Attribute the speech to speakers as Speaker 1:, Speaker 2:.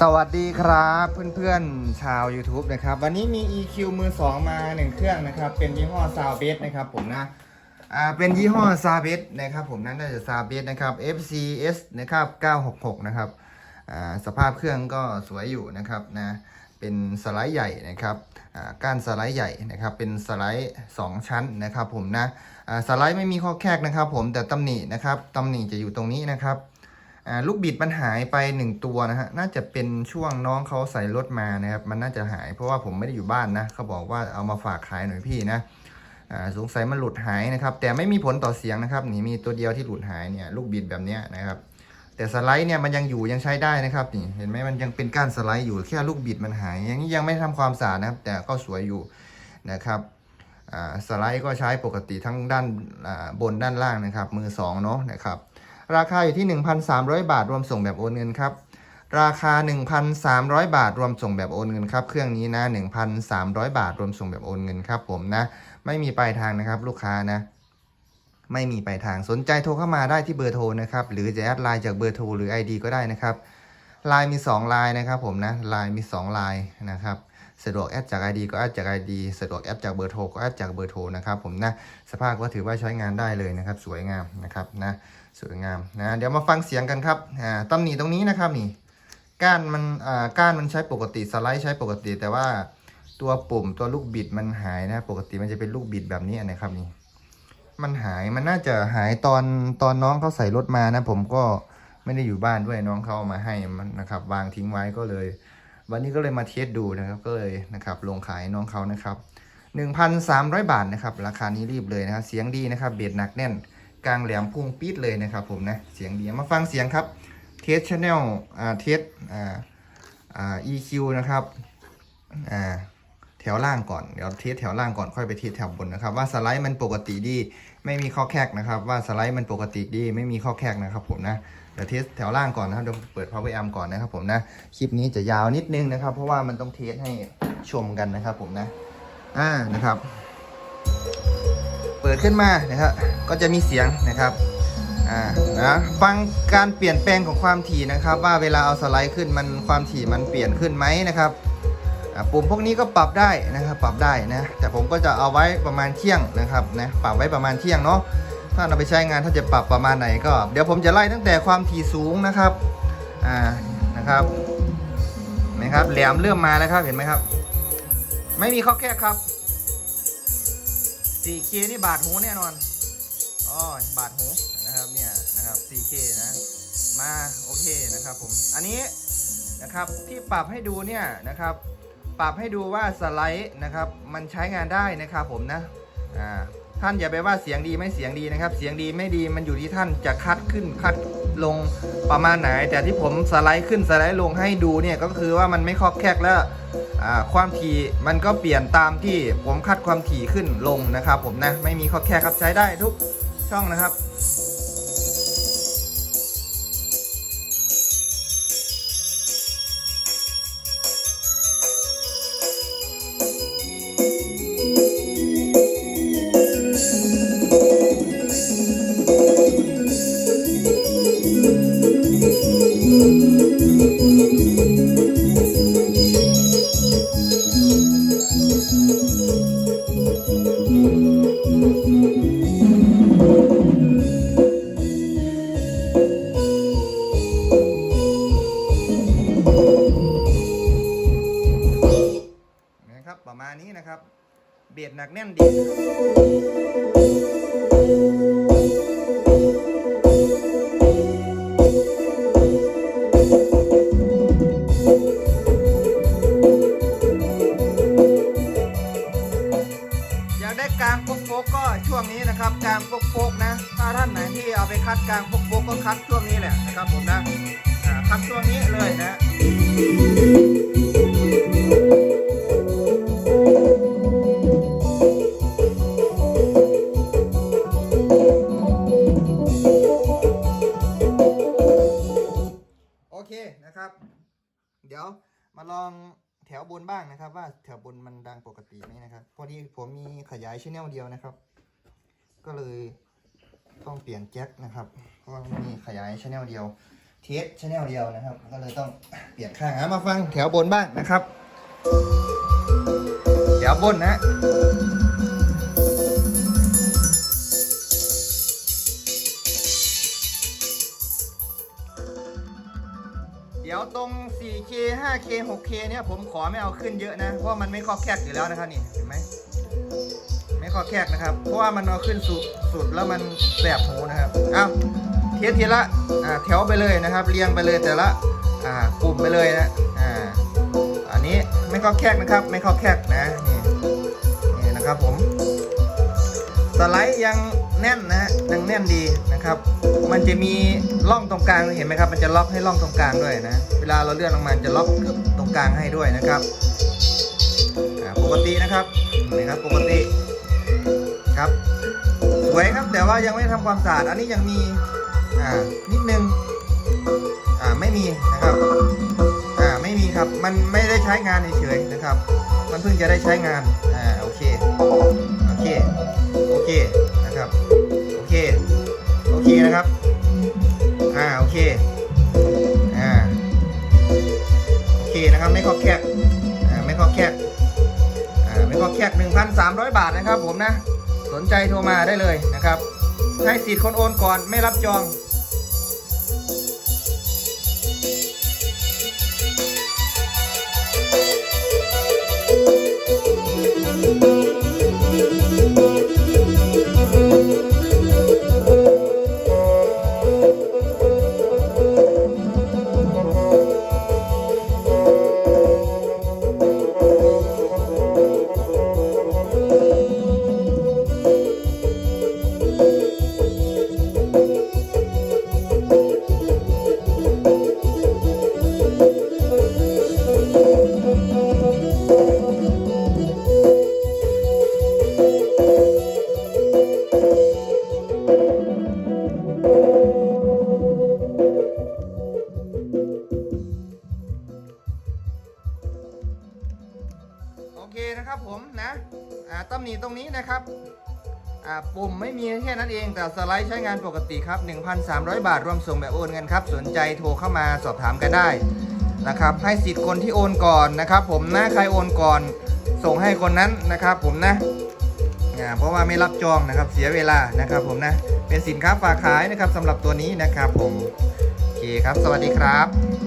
Speaker 1: สวัสดีครับเพื่อนๆชาว YouTube นะครับ วันนี้มี EQ มือ 2 มาหนึ่งเครื่องนะครับ เป็นยี่ห้อ s o u n d b e s นะครับผมนะอ่าเป็นยี่ห้อ s o u n d b e s นะครับผมนั้นน่าจะ s o u n d b e s นะครับ FCS นะครับ 966 นะครับอ่าสภาพเครื่องก็สวยอยู่นะครับนะเป็นสไลด์ใหญ่นะครับอ่าก้านสไลด์ใหญ่นะครับ เป็นสไลด์ 2 ชั้นนะครับผมนะอ่าสไลด์ไม่มีข้อแคกนะครับ ผมแต่ตำหนินะครับตำหนิจะอยู่ตรงนี้นะครับ ลูกบิดมันหายไป 1 ตัวนะฮะ น่าจะเป็นช่วงน้องเขาใส่รถมานะครับ มันน่าจะหายเพราะว่าผมไม่ได้อยู่บ้านนะ เขาบอกว่าเอามาฝากขายหน่อยพี่นะอ่าสงสัยมันหลุดหายนะครับ แต่ไม่มีผลต่อเสียงนะครับ นี่มีตัวเดียวที่หลุดหายเนี่ยลูกบิดแบบนี้นะครับ แต่สไลด์เนี่ยมันยังอยู่ยังใช้ได้นะครับนี่เห็นไหมมันยังเป็นก้านสไลด์อยู่แค่ลูกบิดมันหายอย่างนี้ยังไม่ทำความสะอาดนะครับ แต่ก็สวยอยู่นะครับอ่าสไลด์ก็ใช้ปกติทั้งด้านบนด้านล่างนะครับ มือสองเนาะนะครับ ราคาอยู่ที่ 1,300 บาท รวมส่งแบบโอนเงินครับ ราคา 1,300 บาท รวมส่งแบบโอนเงินครับ เครื่องนี้นะ 1,300 บาท รวมส่งแบบโอนเงินครับ ผมนะ ไม่มีปลายทางนะครับ ลูกค้านะ ไม่มีปลายทาง สนใจโทรเข้ามาได้ที่เบอร์โทรนะครับ หรือจะแอดไลน์จากเบอร์โทรหรือ ID ก็ได้นะครับไลน์มี2ไลน์นะครับผมนะไลน์มี2ไลน์นะครับสะดวกแอดจาก ID ก็แอดจาก ID สะดวกแอดจากเบอร์โทรก็แอดจากเบอร์โทรนะครับผมนะสภาพก็ถือว่าใช้งานได้เลยนะครับ สวยงามนะครับนะ สวยงามนะเดี๋ยวมาฟังเสียงกันครับอ่าตำหนิตรงนี้นะครับนี่ก้านมันอ่าก้านมันใช้ปกติสไลด์ใช้ปกติ แต่ว่าตัวปุ่มตัวลูกบิดมันหายนะ ปกติมันจะเป็นลูกบิดแบบนี้นะครับนี่มันหายมันน่าจะหายตอนตอนน้องเขาใส่รถมานะ ผมก็ไม่ได้อยู่บ้านด้วยน้องเขาเอามาให้มันนะครับ วางทิ้งไว้ก็เลย วันนี้ก็เลยมาเทสดูนะครับ ก็เลยนะครับลงขายน้องเขานะครับ 1,300 บาทนะครับ ราคานี้รีบเลยนะครับเสียงดีนะครับเบสหนักแน่น กลางแหลมพุ่งปี๊ดเลยนะครับผมนะเสียงดีมาฟังเสียงครับเทสชแนลอ่าเทสอ่าอ่า EQ นะครับอ่าแถวล่างก่อนเดี๋ยวเทสแถวล่างก่อนค่อยไปเทสแถวบนนะครับ ว่าสไลด์มันปกติดี ไม่มีข้อแคกนะครับ ว่าสไลด์มันปกติดี ไม่มีข้อแคกนะครับผมนะเดี๋ยวเทสแถวล่างก่อนนะครับเดี๋ยวเปิด power amp ก่อนนะครับผมนะคลิปนี้จะยาวนิดนึงนะครับ เพราะว่ามันต้องเทสให้ชมกันนะครับผมนะอ่านะครับ เปิดขึ้นมานะครับก็จะมีเสียงนะครับอ่านะฟังการเปลี่ยนแปลงของความถี่นะครับ ว่าเวลาเอาสไลด์ขึ้นมันความถี่มันเปลี่ยนขึ้นไหมนะครับปุ่มพวกนี้ก็ปรับได้นะครับปรับได้นะแต่ผมก็จะเอาไว้ประมาณเที่ยงนะครับนะปรับไว้ประมาณเที่ยงเนาะถ้าเราไปใช้งานถ้าจะปรับประมาณไหนก็ เดี๋ยวผมจะไล่ตั้งแต่ความถี่สูงนะครับอ่านะครับเห็นะครับแหลมเริ่มมาแล้วครับเห็นไหมครับ ไม่มีข้อแก้ครับ 4K นี่บาดหูแน่นอนอ๋อบาดหูนะครับเนี่ยนะครับ 4K นะมาโอเคนะครับผมอันนี้นะครับที่ปรับให้ดูเนี่ยนะครับปรับให้ดูว่าสไลด์นะครับมันใช้งานได้นะครับผมนะอ่า ท่านอย่าไปว่าเสียงดีไม่เสียงดีนะครับ เสียงดีไม่ดีมันอยู่ที่ท่านจะคัดขึ้นคัดลงประมาณไหน แต่ที่ผมสไลด์ขึ้นสไลด์ลงให้ดูเนี่ยก็คือว่ามันไม่คอกแคกแล้วความถี่มันก็เปลี่ยนตามที่ผมคัดความถี่ขึ้นลงนะครับ ผมนะไม่มีคอกแคกครับใช้ได้ทุกช่องนะครับ แน่นดีอยากได้กลางโฟกก็ช่วงนี้นะครับกลางโฟกๆนะ ถ้าท่านไหนที่เอาไปคัดกลางโฟกๆก็คัดช่วงนี้แหละนะครับผมนะคัดช่วงนี้เลยนะ บ้างนะครับ ว่าแถวบนมันดังปกติไหมนะครับ พอดีผมมีขยายชแนลเดียวนะครับ ก็เลยต้องเปลี่ยนแจ็คนะครับ เพราะว่ามีขยายชแนลเดียว เทสชแนลเดียวนะครับ ก็เลยต้องเปลี่ยนข้างมาฟังแถวบนบ้างนะครับ แถวบนนะ 5K 6K เนี่ยผมขอไม่เอาขึ้นเยอะนะ เพราะมันไม่คอกแคกอยู่แล้วนะครับนี่เห็นไหมไม่คอกแคกนะครับ เพราะว่ามันเอาขึ้นสุดสุดแล้วมันแสบหูนะครับอ้าวเทียทีละอ่าแถวไปเลยนะครับ เรียงไปเลยแต่ละอ่ากลุ่มไปเลยนะอ่าอันนี้ไม่คอกแคกนะครับ ไม่คอกแคกนะนี่นี่นะครับผมสไลด์ยัง แน่นนะฮะยังแน่นดีนะครับ มันจะมีร่องตรงกลางเห็นไหมครับ มันจะล็อกให้ร่องตรงกลางด้วยนะ เวลาเราเลื่อนลงมาจะล็อกกึบตรงกลางให้ด้วยนะครับปกตินะครับนี่ครับปกติครับ สวยครับแต่ว่ายังไม่ได้ทำความสะอาดอันนี้ยังมีอ่านิดนึงอ่าไม่มีนะครับอ่าไม่มีครับมันไม่ได้ใช้งานเฉยๆนะครับ มันเพิ่งจะได้ใช้งานอ่าโอเคโอเคโอเค นะครับ โอเค โอเคนะครับ อ่า โอเค อ่า โอเคนะครับ ไม่ข้อแคบ อ่า ไม่ข้อแคบ อ่า ไม่ข้อแคก1,300บาทนะครับผมนะ สนใจโทรมาได้เลยนะครับ ให้สิทธิ์คนโอนก่อนไม่รับจอง เคนะครับผมนะอ่าตำหนิตรงนี้นะครับอ่าปุ่มไม่มีแค่นั้นเอง แต่สไลด์ใช้งานปกติครับ 1,300 บาท รวมส่งแบบโอนเงินครับ สนใจโทรเข้ามาสอบถามกันได้นะครับ ให้สิทธิ์คนที่โอนก่อนนะครับ ผมนะใครโอนก่อน ส่งให้คนนั้นนะครับ ผมนะเพราะว่าไม่รับจองนะครับเสียเวลานะครับ ผมนะเป็นสินค้าฝากขายนะครับสำหรับตัวนี้นะครับ ผมโอเคครับ สวัสดีครับ